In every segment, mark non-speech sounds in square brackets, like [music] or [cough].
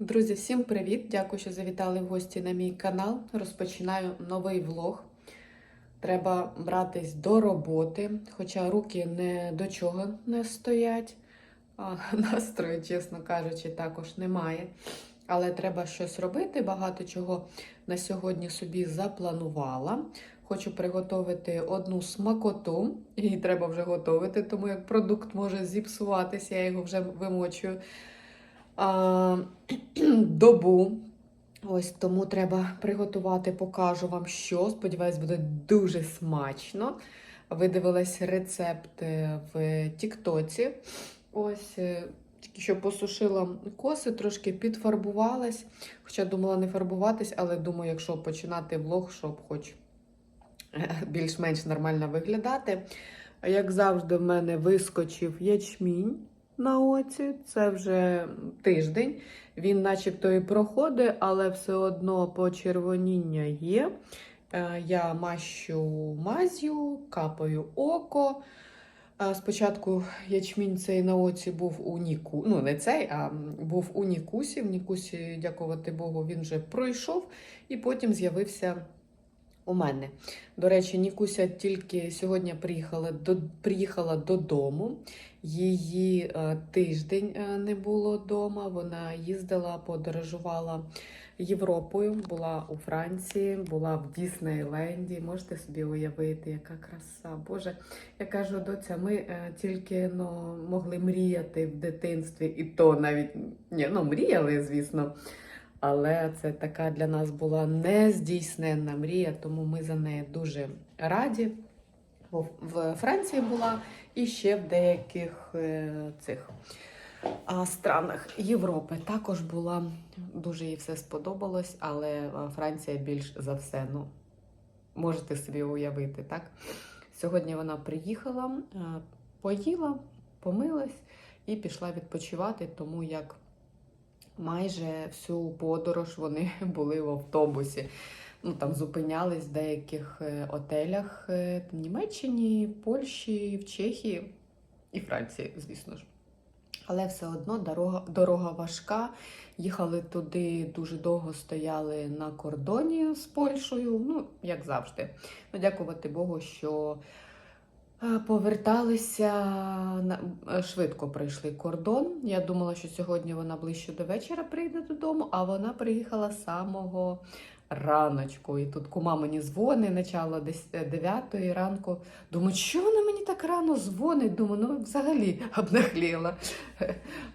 Друзі, всім привіт! Дякую, що завітали в гості на мій канал. Розпочинаю новий влог. Треба братись до роботи, хоча руки не до чого не стоять. А [laughs] настрою, чесно кажучи, також немає. Але треба щось робити. Багато чого на сьогодні собі запланувала. Хочу приготувати одну смакоту, її треба вже готувати, тому як продукт може зіпсуватися, я його вже вимочую [clears throat] добу. Ось тому треба приготувати, покажу вам що. Сподіваюсь, буде дуже смачно. Видивилась рецепт е, в Тіктоці. Ось е, тільки що посушила коси, трошки підфарбувалась. Хоча думала не фарбуватись, але думаю, якщо починати влог, щоб хоч більш-менш нормально виглядати. Як завжди, в мене вискочив ячмінь на оці. Це вже тиждень. Він, начебто, і проходить, але все одно почервоніння є. Е, Я мащу мазю, капаю око. Е, Спочатку ячмінь цей на оці був у Ніку. Ну, не цей, а був у Нікусі. В Нікусі, дякувати Богу, він вже пройшов і потім з'явився у мене. До речі, Нікуся тільки сьогодні приїхала, до, приїхала додому. Її е, тиждень е, не було вдома. Вона їздила, подорожувала Європою, була у Франції, була в Діснейленді. Можете собі уявити, яка краса. Боже, я кажу, доця, ми е, тільки ну, могли мріяти в дитинстві, і то навіть ні, ну, мріяли, звісно. Але це така для нас була нездійсненна мрія, тому ми за неї дуже раді. В Франції була і ще в деяких е, цих странах Європи також була. Дуже їй все сподобалось, але Франція більш за все, ну, можете собі уявити, так? Сьогодні вона приїхала, е, поїла, помилась і пішла відпочивати, тому як майже всю подорож вони [laughs] були в автобусі. Ну, там зупинялись в деяких е, отелях е, в Німеччині, Польщі, в Чехії і Франції, звісно ж. Але все одно дорога, дорога важка. Їхали туди, дуже довго стояли на кордоні з Польщею, ну, як завжди. Ну, дякувати Богу, що е, поверталися на- швидко пройшли кордон. Я думала, що сьогодні вона ближче до вечора прийде додому, а вона приїхала самого раночку. І тут кума мені дзвонить, начало десь 9 ранку. Думаю, що вона мені так рано дзвонить? Думаю, ну взагалі [laughs] обнахліла.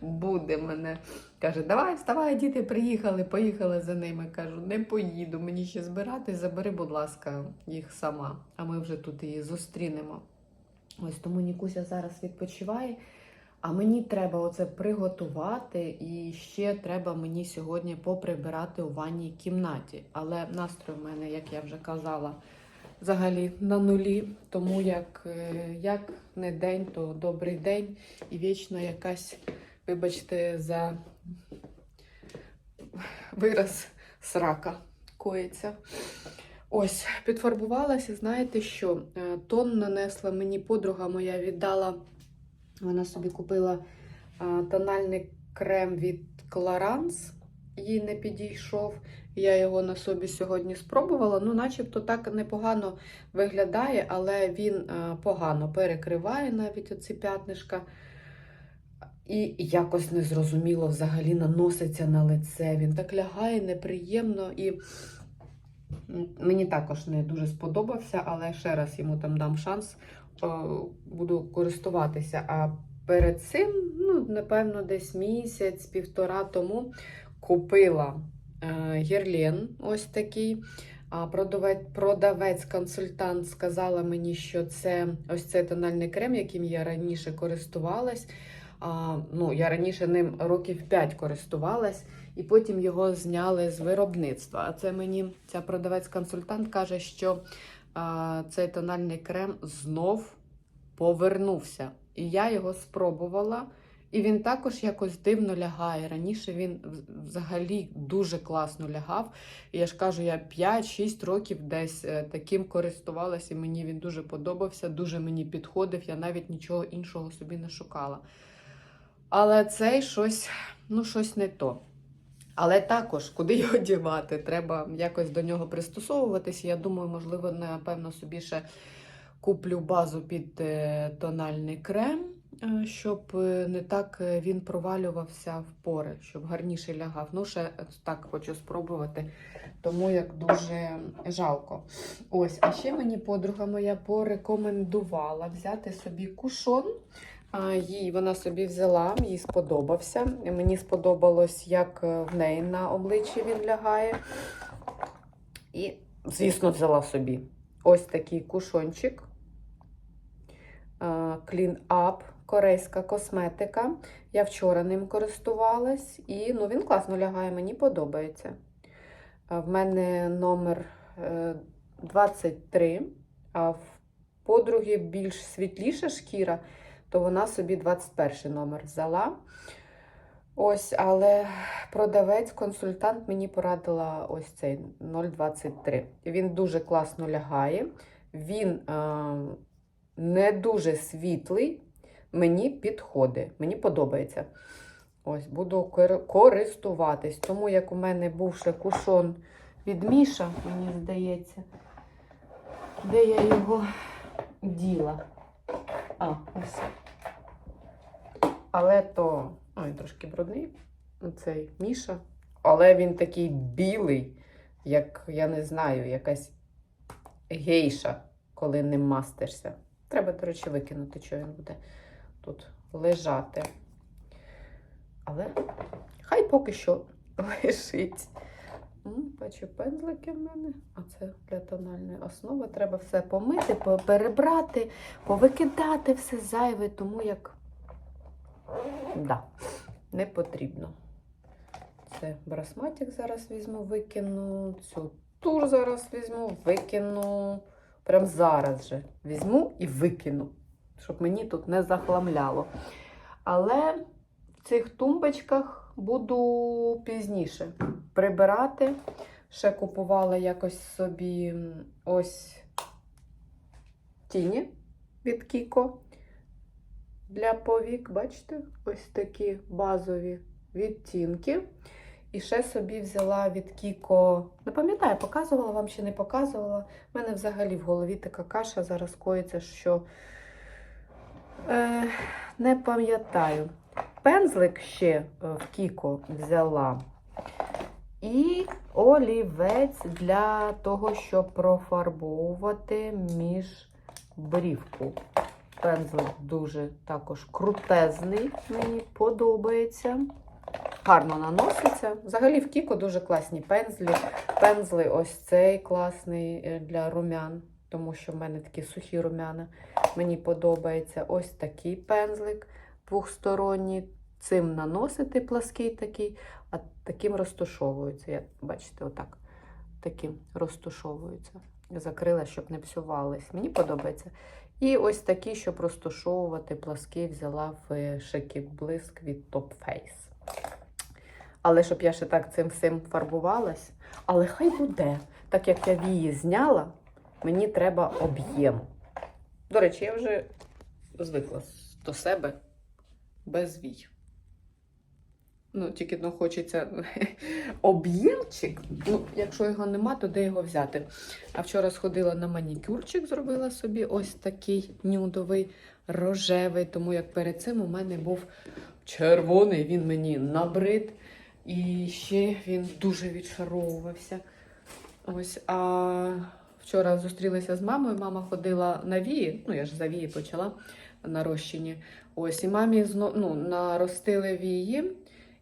Буде мене. Каже, давай, вставай, діти приїхали, поїхали за ними. Кажу, не поїду, мені ще збирати, забери, будь ласка, їх сама, а ми вже тут її зустрінемо. Ось тому Нікуся зараз відпочиває. А мені треба оце приготувати, і ще треба мені сьогодні поприбирати у ванній кімнаті. Але настрій у мене, як я вже казала, взагалі на нулі. Тому як, е, як не день, то добрий день. І вічно якась, вибачте, за вираз срака коїться. Ось, підфарбувалася, знаєте що? Е, Тон нанесла мені подруга моя віддала. Вона собі купила тональний крем від Clarins, їй не підійшов. Я його на собі сьогодні спробувала. Ну, начебто так непогано виглядає, але він погано перекриває навіть оці п'ятнишка. І якось незрозуміло взагалі наноситься на лице. Він так лягає неприємно і мені також не дуже сподобався, але ще раз йому там дам шанс буду користуватися. А перед цим, ну, напевно, десь місяць, півтора тому купила е, герлен ось такий. А продавець, продавець-консультант сказала мені, що це ось цей тональний крем, яким я раніше користувалась. А, ну, я раніше ним років 5 користувалась, і потім його зняли з виробництва. А це мені ця продавець-консультант каже, що цей тональний крем знов повернувся. І я його спробувала, і він також якось дивно лягає. Раніше він взагалі дуже класно лягав. І я ж кажу, я 5-6 років десь е, таким користувалася, і мені він дуже подобався, дуже мені підходив. Я навіть нічого іншого собі не шукала. Але цей щось, ну, щось не то. Але також, куди його дівати, треба якось до нього пристосовуватися. Я думаю, можливо, напевно, собі ще куплю базу під е, тональний крем, е, щоб е, не так він провалювався в пори, щоб гарніше лягав. Ну, ще так хочу спробувати, тому як дуже жалко. Ось, а ще мені подруга моя порекомендувала взяти собі кушон. Їй вона собі взяла, їй сподобався. Мені сподобалось, як е, в неї на обличчі він лягає. І, звісно, взяла собі ось такий кушончик. Clean Up, корейська косметика. Я вчора ним користувалась, і ну, він класно лягає, мені подобається. В мене номер е, 23, а в подруги більш світліша шкіра то вона собі 21 номер взяла. Ось, але продавець, консультант мені порадила ось цей 0,23. Він дуже класно лягає. Він е, не дуже світлий, мені підходить, мені подобається. Ось, буду користуватись. Тому як у мене був ще кушон від Міша, мені здається, де я його діла. А, ось. Але то. Ой, трошки брудний. Цей Міша. Але він такий білий, як, я не знаю, якась гейша, коли ним мастишся. Треба, до речі, викинути, що він буде тут лежати. Але хай поки що [laughs] лежить. Бачу, пензлики в мене, а це для тональної основи. Треба все помити, по- перебрати, повикидати все зайве, тому як да, не потрібно. Це брасматик зараз візьму, викину. Цю тур зараз візьму, викину. Прям зараз же візьму і викину, щоб мені тут не захламляло. Але в цих тумбочках буду пізніше прибирати. Ще купувала якось собі ось тіні від Кіко для повік. Бачите? Ось такі базові відтінки. І ще собі взяла від Кіко. Не пам'ятаю, показувала вам чи не показувала. У мене взагалі в голові така каша зараз коїться, що е, не пам'ятаю. Пензлик ще е, в Кіко взяла. І олівець для того, щоб профарбовувати між брівку. Пензлик дуже також крутезний, мені подобається. Гарно наноситься. Взагалі в Кіко дуже класні пензлі. Пензли ось цей класний е, для румян, тому що в мене такі сухі румяна. Мені подобається ось такий пензлик двохсторонній. Цим наносити плаский такий, а таким розташовується. Я, бачите, отак. Таким розташовується. Закрила, щоб не псувались. Мені подобається. І ось такі, щоб розташовувати пласки, взяла в Шиків блиск від Top Face. Але щоб я ще так цим всім фарбувалась. Але хай буде. Так як я вії зняла, мені треба об'єм. До речі, я вже звикла до себе без вій. Ну, тільки ну, хочеться [laughs] об'ємчик. Ну, якщо його нема, то де його взяти? А вчора сходила на манікюрчик, зробила собі ось такий нюдовий, рожевий, тому як перед цим у мене був червоний, він мені набрид. І ще він дуже відшаровувався. Ось, а вчора зустрілася з мамою. Мама ходила на вії, ну я ж за вії почала на розчині. Ось, і мамі зно, ну, наростили вії.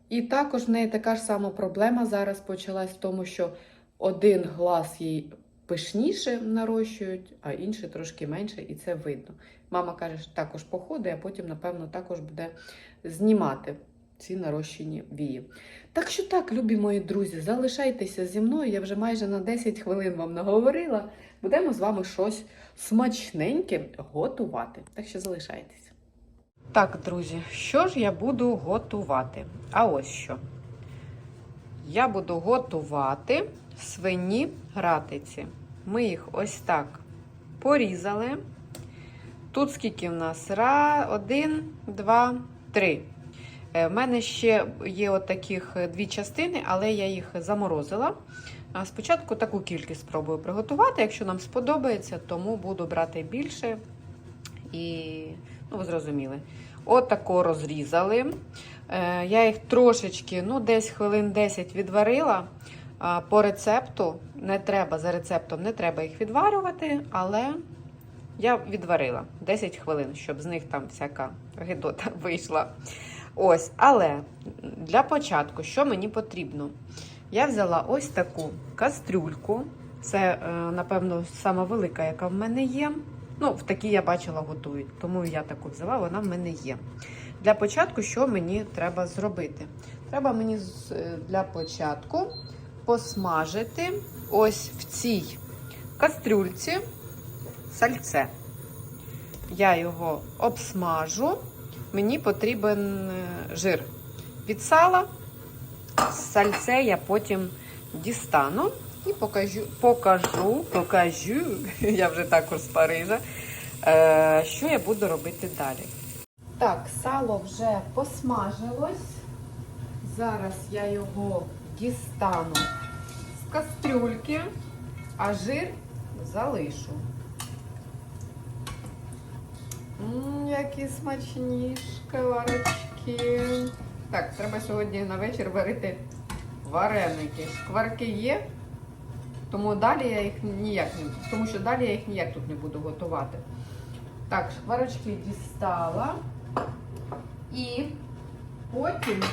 І також в неї така ж сама проблема зараз почалась в тому, що один глаз їй пишніше нарощують, а інший трошки менше, і це видно. Мама каже, що також походить, а потім, напевно, також буде знімати ці нарощені вії. Так що так, любі мої друзі, залишайтеся зі мною. Я вже майже на 10 хвилин вам наговорила. Будемо з вами щось смачненьке готувати. Так що залишайтеся. Так, друзі, що ж я буду готувати? А ось що. Я буду готувати свині гратиці. Ми їх ось так порізали. Тут скільки в нас? Ра, один, два, три. Е, В мене ще є от таких е, дві частини, але я їх заморозила. Спочатку таку кількість спробую приготувати. Якщо нам сподобається, тому буду брати більше. І, ну, ви зрозуміли. От розрізали. Е, Я їх трошечки, ну, десь хвилин 10 відварила. По рецепту не треба, за рецептом не треба їх відварювати, але я відварила 10 хвилин, щоб з них там всяка гидота [laughs] вийшла. Ось, але для початку, що мені потрібно? Я взяла ось таку кастрюльку. Це, е, напевно, сама велика, яка в мене є. Ну, в такій я бачила готують, тому я таку взяла, вона в мене є. Для початку, що мені треба зробити? Треба мені е, для початку посмажити ось в цій кастрюльці сальце. Я його обсмажу. Мені потрібен е, жир від сала. Сальце я потім дістану і покажу, покажу, покажу, [laughs] я вже також з Парижа, е, що я буду робити далі. Так, сало вже посмажилось. Зараз я його дістану з кастрюльки, а жир залишу. Ммм, які смачні шкварочки. Так, треба сьогодні на вечір варити вареники. Шкварки є, тому далі я їх ніяк не тому що далі я їх ніяк тут не буду готувати. Так, шкварочки дістала. І потім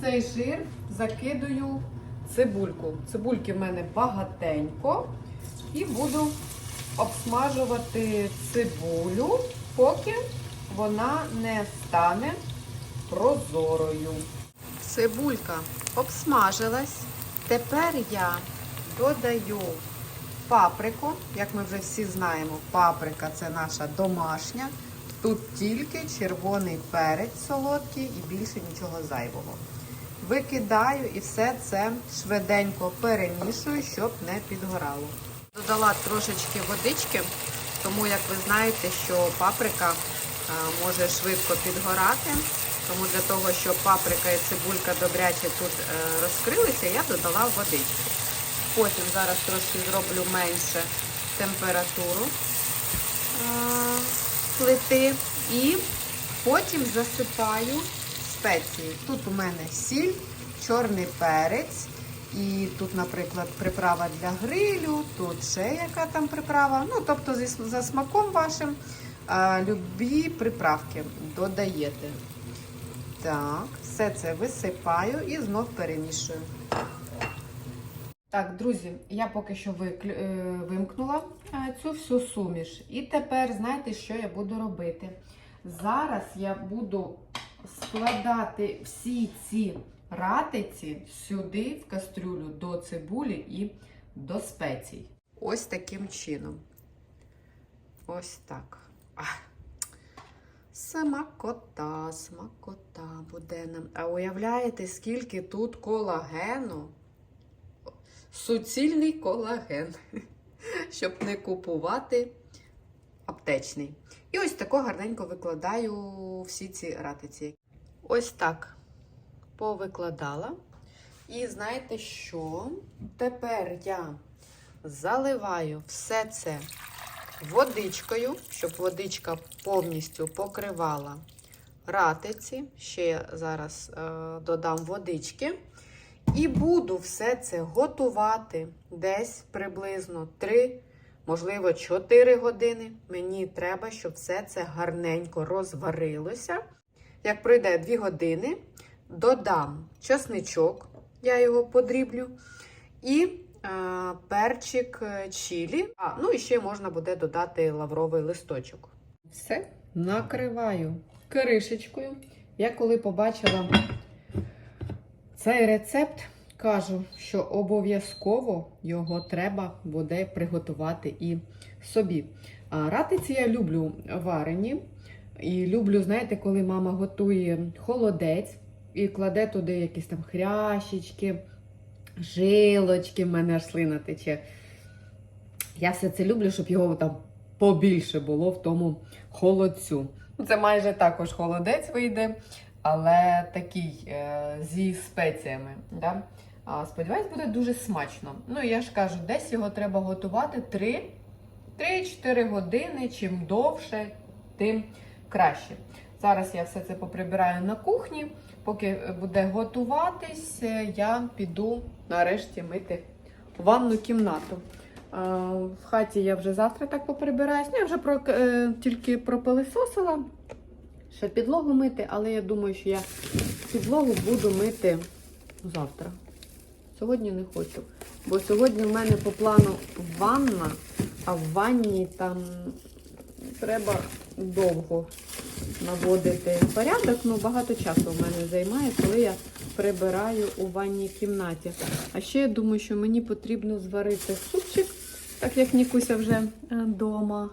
цей жир закидую цибульку. Цибульки в мене багатенько. І буду обсмажувати цибулю, поки вона не стане прозорою. Цибулька обсмажилась. Тепер я додаю паприку. Як ми вже всі знаємо, паприка це наша домашня. Тут тільки червоний перець солодкий і більше нічого зайвого. Викидаю і все це швиденько перемішую, щоб не підгорало. Додала трошечки водички, тому як ви знаєте, що паприка може швидко підгорати. Тому для того, щоб паприка і цибулька добряче тут е, розкрилися, я додала водички. Потім зараз трошки зроблю менше температуру плити і потім засипаю спеції. Тут у мене сіль, чорний перець. І тут, наприклад, приправа для грилю, тут ще яка там приправа. Ну, тобто, за смаком вашим любі приправки додаєте. Так, все це висипаю і знов перемішую. Так, друзі, я поки що виклю... е, вимкнула е, цю всю суміш. І тепер знаєте, що я буду робити? Зараз я буду складати всі ці ратиці сюди, в кастрюлю, до цибулі і до спецій. Ось таким чином. Ось так. Смакота, смакота буде нам. А уявляєте, скільки тут колагену? Суцільний колаген, [laughs] щоб не купувати аптечний. І ось тако гарненько викладаю всі ці ратиці. Ось так повикладала. І знаєте що? Тепер я заливаю все це водичкою, щоб водичка повністю покривала ратиці. Ще я зараз е, додам водички. І буду все це готувати десь приблизно 3, можливо, 4 години. Мені треба, щоб все це гарненько розварилося. Як пройде 2 години, додам чесничок, я його подріблю, і е, перчик е, чилі. А, ну і ще можна буде додати лавровий листочок. Все, накриваю кришечкою. Я коли побачила цей рецепт, кажу, що обов'язково його треба буде приготувати і собі. Ратиці я люблю варені. І люблю, знаєте, коли мама готує холодець і кладе туди якісь там хрящички, жилочки, в мене аж слина тече. Я все це люблю, щоб його там побільше було в тому холодцю. Це майже також холодець вийде. Але такий е, зі спеціями. Да? Сподіваюсь, буде дуже смачно. Ну, я ж кажу, десь його треба готувати 3 3-4 години. Чим довше, тим краще. Зараз я все це поприбираю на кухні. Поки буде готуватись, е, я піду нарешті мити ванну кімнату. В хаті я вже завтра так поприбираюсь. Ну, я вже про, е, тільки пропилисосила, ще підлогу мити, але я думаю, що я підлогу буду мити завтра. Сьогодні не хочу. Бо сьогодні в мене по плану ванна, а в ванні там треба довго наводити порядок. Ну, багато часу в мене займає, коли я прибираю у ванній кімнаті. А ще я думаю, що мені потрібно зварити супчик, так як Нікуся вже вдома.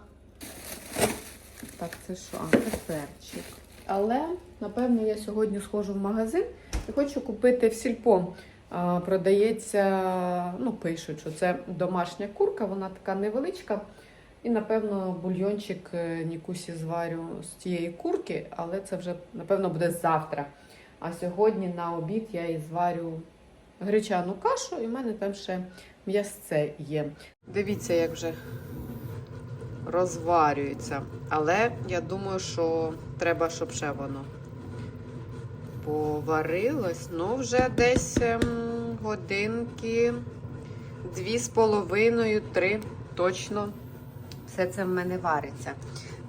Так, це що? А, це перчик. Але, напевно, я сьогодні схожу в магазин і хочу купити в сільпо. А, Продається, ну, пишуть, що це домашня курка, вона така невеличка. І, напевно, бульйончик е, Нікусі зварю з цієї курки, але це вже, напевно, буде завтра. А сьогодні на обід я і зварю гречану кашу, і в мене там ще м'ясце є. Дивіться, як вже розварюється. Але я думаю, що треба, щоб ще воно поварилось. Ну, вже десь ем, годинки дві з половиною, три точно. Все це в мене вариться.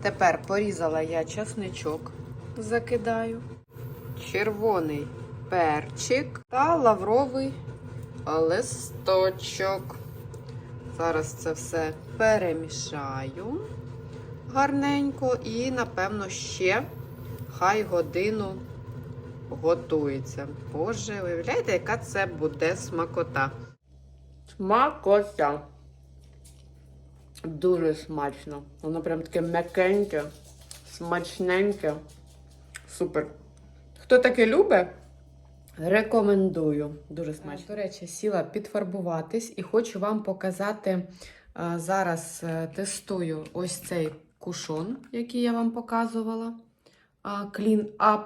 Тепер порізала я часничок, закидаю, червоний перчик та лавровий листочок. Зараз це все перемішаю гарненько і, напевно, ще хай годину готується. Боже, уявляєте, яка це буде смакота? Смакота. Дуже смачно. Воно прям таке м'якеньке, смачненьке. Супер. Хто таке любить? Рекомендую. Дуже смачно. До речі, сіла підфарбуватись і хочу вам показати. Зараз е, тестую ось цей кушон, який я вам показувала. Clean Up.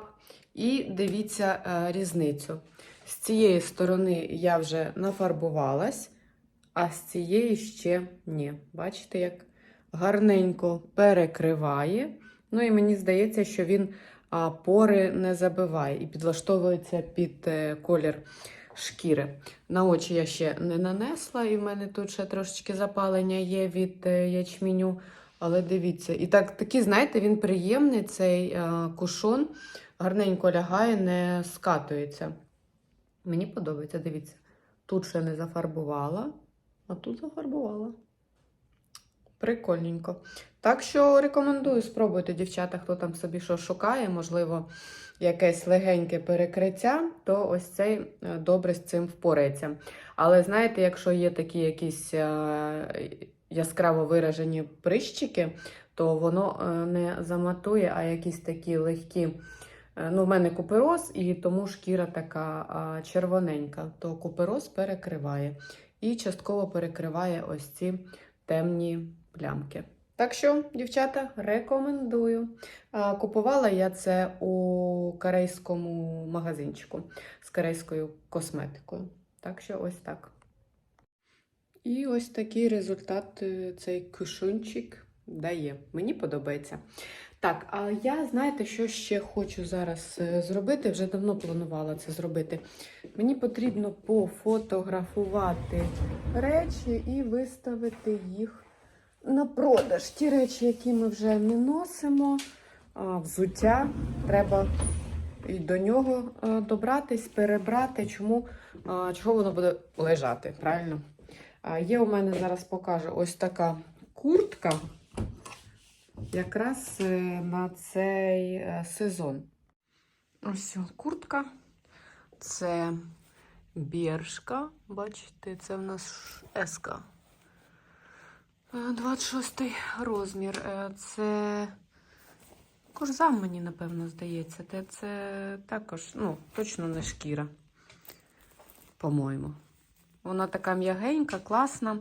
І дивіться е, різницю. З цієї сторони я вже нафарбувалась, а з цієї ще ні. Bачите, як гарненько перекриває. Ну і мені здається, що він пори не забиває і підлаштовується під е, колір шкіри. На очі я ще не нанесла, і в мене тут ще трошечки запалення є від е, ячменю. Але дивіться, і так, такий, знаєте, він приємний, цей е, кушон, гарненько лягає, не скатується. Мені подобається, дивіться. Тут ще не зафарбувала, а тут зафарбувала. Прикольненько. Так що рекомендую спробуйте, дівчата, хто там собі що шукає, можливо, якесь легеньке перекриття, то ось цей е, добре з цим впорається. Але знаєте, якщо є такі якісь е, яскраво виражені прищики, то воно е, не заматує, а якісь такі легкі. Ну, в мене купероз, і тому шкіра така червоненька, то купероз перекриває. І частково перекриває ось ці темні плямки. Так що, дівчата, рекомендую. Купувала я це у корейському магазинчику з корейською косметикою. Так що ось так. І ось такий результат е, цей кушунчик дає. Мені подобається. Так, а я знаєте, що ще хочу зараз е, зробити? Вже давно планувала це зробити. Мені потрібно пофотографувати речі і виставити їх на продаж. Ті речі, які ми вже не носимо, взуття треба і до нього добратись, перебрати. Чому чого воно буде лежати? Правильно? Є у мене зараз покажу ось така куртка якраз е, на цей е, сезон. Ось куртка. Це біршка. Бачите, це в нас еска. 26 розмір. Е, Це корзам, мені, напевно, здається. Це, це також, ну, точно не шкіра, по-моєму. Вона така м'ягенька, класна,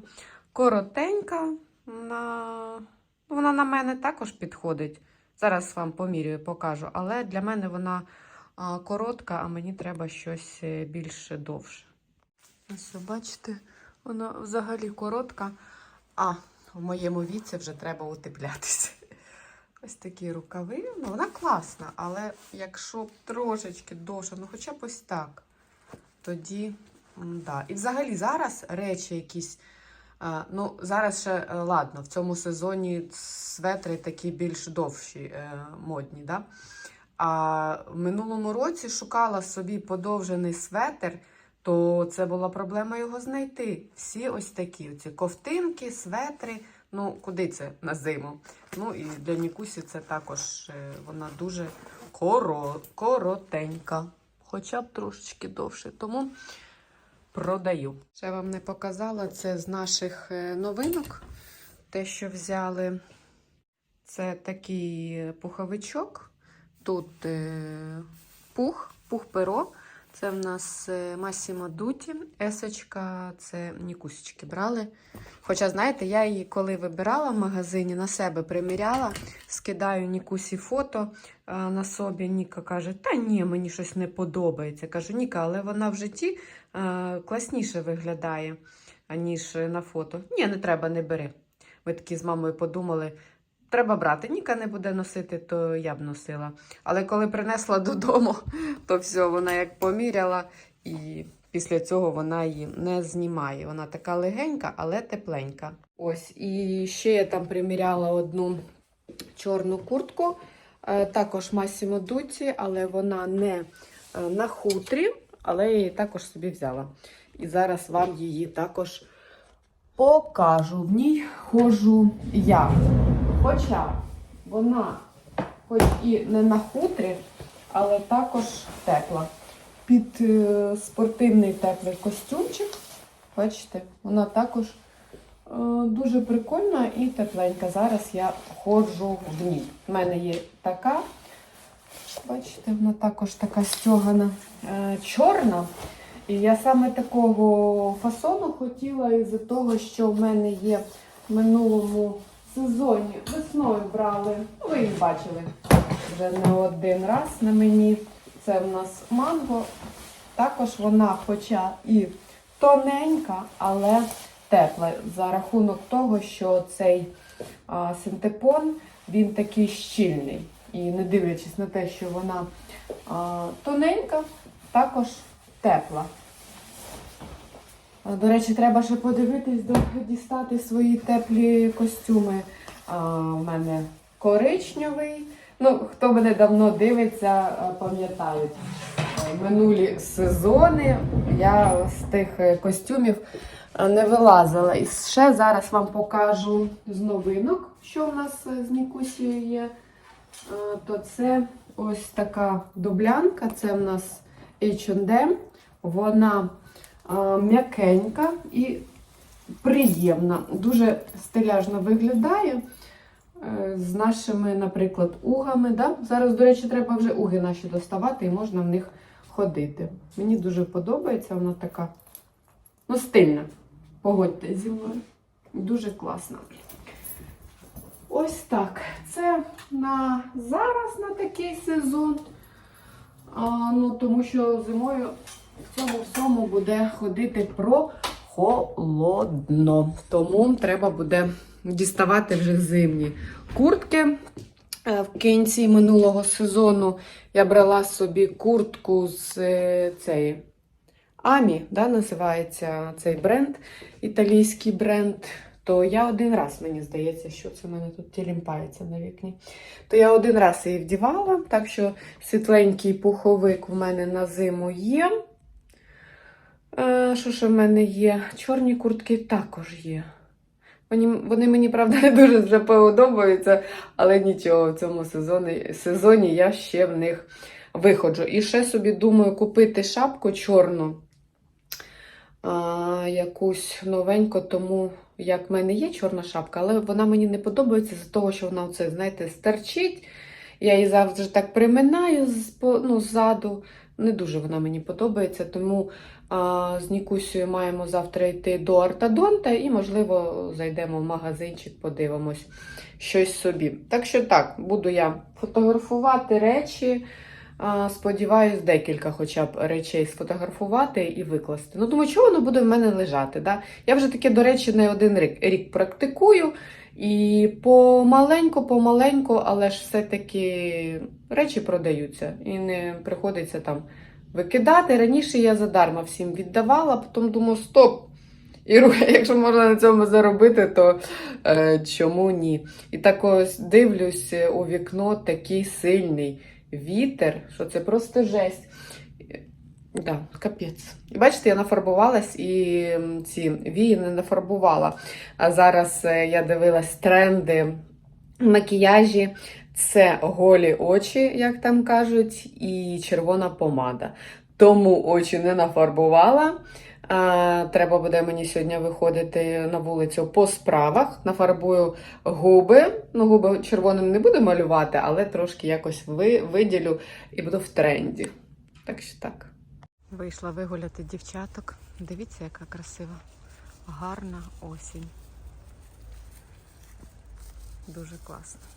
коротенька. На... Вона на мене також підходить. Зараз вам помірюю, покажу. Але для мене вона коротка, а мені треба щось е, більш довше. Ось, бачите, вона взагалі коротка, а в моєму віці вже треба утеплятися. [laughs] Ось такі рукави. Ну, вона класна, але якщо трошечки довше, ну хоча б ось так, тоді да. І взагалі зараз речі якісь. Ну, зараз ще е, ладно, в цьому сезоні светри такі більш довші, е, модні. Да? А в минулому році шукала собі подовжений светр, то це була проблема його знайти. Всі ось такі оці ковтинки, светри. Ну, куди це на зиму? Ну і для Нікусі це також е, вона дуже коро, коротенька, хоча б трошечки довше. Тому продаю. Ще вам не показала це з наших е, новинок. Те, що взяли, це такий пуховичок. Тут е, пух, пух-перо. Це в нас е, Massimo Dutti. Есочка, це Нікусечки брали. Хоча, знаєте, я її коли вибирала в магазині, на себе приміряла, скидаю Нікусі фото на собі. Ніка каже: Та ні, мені щось не подобається. Кажу, Ніка, але вона в житті класніше виглядає, аніж на фото. Ні, не треба, не бери. Ми такі з мамою подумали. Треба брати. Ніка не буде носити, то я б носила. Але коли принесла додому, то все, вона як поміряла, і після цього вона її не знімає. Вона така легенька, але тепленька. Ось, і ще я там приміряла одну чорну куртку, е, також Massimo Dutti, але вона не е, на хутрі, але я її також собі взяла. І зараз вам її також покажу. В ній ходжу я. Хоча вона, хоч і не на хутрі, але також тепла. Під е, спортивний теплий костюмчик. Бачите, вона також е, дуже прикольна і тепленька. Зараз я ходжу в ній. У мене є така. Бачите, вона також така стягана е, чорна. І я саме такого фасону хотіла із-за того, що в мене є в минулому сезоні. Весною брали. Ну, ви їх бачили вже не один раз на мені. Це в нас манго. Також вона, хоча і тоненька, але тепла. За рахунок того, що цей а, синтепон він такий щільний. І не дивлячись на те, що вона а, тоненька, також тепла. До речі, треба ще подивитись, дістати свої теплі костюми. У мене коричневий. Ну, хто мене давно дивиться, пам'ятають. Минулі сезони я з тих е, костюмів не вилазила. І ще зараз вам покажу з новинок, що в нас е, з Нікусією є. То це ось така дублянка. Це в нас H&M. Вона м'якенька і приємна. Дуже стиляжно виглядає. е, З нашими, наприклад, угами. Да? Зараз, до речі, треба вже уги наші доставати і можна в них ходити. Мені дуже подобається, вона така ну, стильна. Погодьтесь зі мною. Дуже класна. Ось так. Це на зараз на такий сезон. А, ну, тому що зимою в цьому всьому буде ходити прохолодно. Тому треба буде діставати вже зимні куртки. Е, В кінці минулого сезону я брала собі куртку з е, цієї Амі, да, називається цей бренд, італійський бренд. То я один раз, мені здається, що це в мене тут тілімпається на вікні. То я один раз її вдівала, так що світленький пуховик в мене на зиму є. Е, Що ще в мене є? Чорні куртки також є. Вони, вони мені, правда, [laughs] не дуже вже подобаються, але нічого, в цьому сезоні, сезоні я ще в них виходжу. І ще собі думаю купити шапку чорну, а, якусь новеньку, тому як в мене є чорна шапка, але вона мені не подобається з того, що вона оце, знаєте, стерчить. Я її завжди так приминаю ну, ззаду. Не дуже вона мені подобається, тому з Нікусею маємо завтра йти до Ортодонта і, можливо, зайдемо в магазинчик, подивимось щось собі. Так що так, буду я фотографувати речі, Сподіваюсь, декілька хоча б речей сфотографувати і викласти. Ну, думаю, чого воно буде в мене лежати? Да? Я вже таке, до речі, не один рік, рік практикую. І помаленьку, помаленьку, але ж все-таки речі продаються і не приходиться там викидати. Раніше я задарма всім віддавала, потім думаю, стоп. І [laughs] якщо можна на цьому заробити, то е, чому ні? І так ось дивлюсь у вікно такий сильний вітер, що це просто жесть. Да, капець. І бачите, я нафарбувалась і ці вії не нафарбувала. А зараз е, я дивилась тренди макіяжі. Це голі очі, як там кажуть, і червона помада. Тому очі не нафарбувала. А, треба буде мені сьогодні виходити на вулицю по справах. Нафарбую губи. Ну, губи червоним не буду малювати, але трошки якось ви, виділю і буду в тренді. Так що так. Вийшла вигуляти дівчаток. Дивіться, яка красива, гарна осінь. Дуже класно.